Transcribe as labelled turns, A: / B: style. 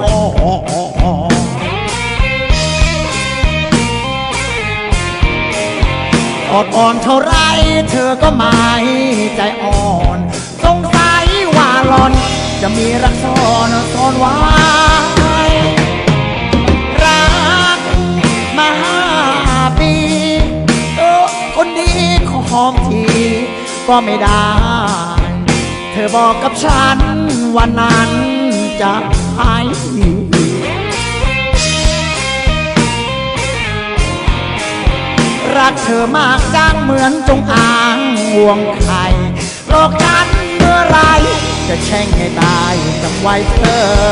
A: ก่อนอดอ่อนเท่าไรเธอก็ไม่ใจอ่อนสงสัยว่าหลอน จะมีรักซ่อนซ่อนไว้รักมาห้าปีเออคนดีขอหอมทีก็ไม่ได้ ธอบอกกับฉันวันนั้นจะหายรักเธอมากจังเหมือนจงอางห่วงไข่หลอกกันเมื่อไรจะแช่งให้ตายจำไว้เธอ